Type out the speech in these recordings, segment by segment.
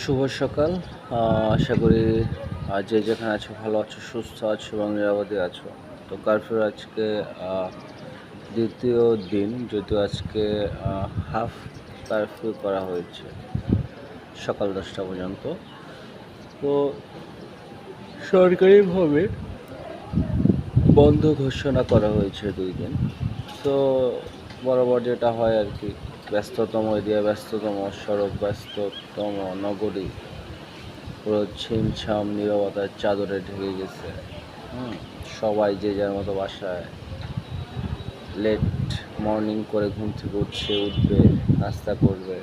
শুভ সকাল। আশা করি যে যেখানে আছো, ভালো আছো, সুস্থ আছো এবং নিরাপদে আছো। তো কারফিউর আজকে দ্বিতীয় দিন, যদিও আজকে হাফ কারফিউ করা হয়েছে সকাল দশটা পর্যন্ত। তো সরকারিভাবে বন্ধ ঘোষণা করা হয়েছে দুই দিন। তো বরাবর যেটা হয় আর কি ব্যস্ততম এরিয়া ব্যস্ততম সড়ক ব্যস্ততম নগরী। পুরো ছিমছাম নীরবতার চাদরে ঢেকে গেছে। সবাই যে যার মতো বাসায়। লেট মর্নিং করে ঘুম থেকে উঠছে উঠবে নাস্তা করবে।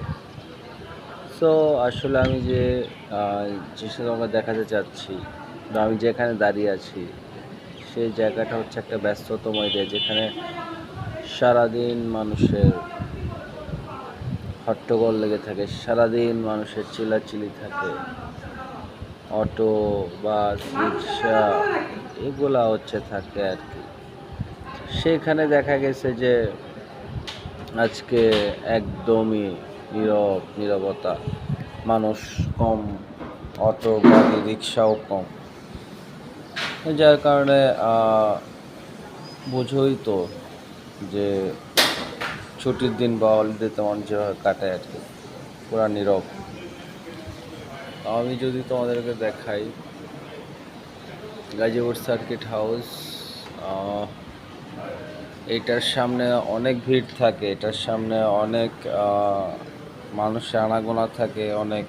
সো আসলে আমি যে আহ, যে সাথে আমরা দেখাতে চাচ্ছি আমি যেখানে দাঁড়িয়ে আছি সেই জায়গাটা হচ্ছে একটা ব্যস্ততম এরিয়া যেখানে সারাদিন মানুষের হট্টগোল লেগে থাকে, সারাদিন মানুষের চিলাচিলি থাকে। অটো, বাস, রিক্সা, এগুলা হচ্ছে থাকে আর কি। সেখানে দেখা গেছে যে আজকে একদমই নীরব, নীরবতা। মানুষ কম, অটো, গাড়ি, রিক্সাও কম। যার কারণে বোঝোই তো যে ছুটির দিন বা হলিডেতে মানুষ যেভাবে কাটায় আর কি পুরা নীরব। আমি যদি তোমাদেরকে দেখাই, গাজীপুর সার্কিট হাউস এটার সামনে অনেক ভিড় থাকে, এটার সামনে অনেক মানুষের আনাগোনা থাকে, অনেক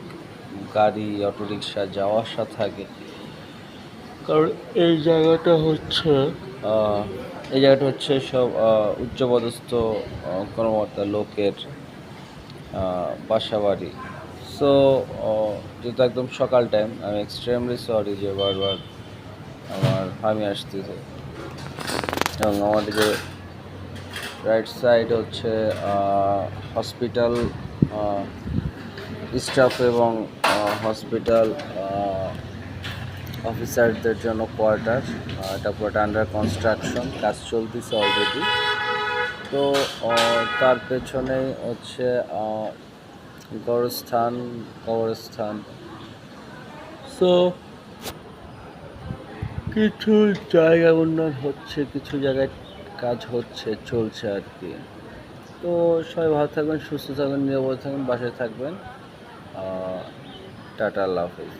গাড়ি, অটোরিকশা যাওয়া আসা থাকে। কারণ এই জায়গাটা হচ্ছে এই জায়গাটা হচ্ছে সব উচ্চপদস্থ কর্মকর্তা লোকের আহ, বাসা বাড়ি সো যেহেতু একদম সকাল টাইম আমি এক্সট্রিমলি সরি যে বারবার আমার আমি আসতেছে। এবং আমাদের যে রাইট সাইড হচ্ছে হসপিটাল স্টাফ এবং হসপিটাল অফিসারদের জন্য কোয়ার্টার এটা পুরোটা আন্ডার কনস্ট্রাকশন কাজ চলতেছে অলরেডি তো তার পেছনেই হচ্ছে গড়স্থান কবরস্থান। সো কিছু জায়গা উন্নয়ন হচ্ছে, কিছু জায়গায় কাজ হচ্ছে, চলছে আর কি। তো, সবাই ভালো থাকবেন, সুস্থ থাকবেন, নিরাপদ থাকবেন, বাসায় থাকবেন। টাটা, আল্লাহ হাফিজ।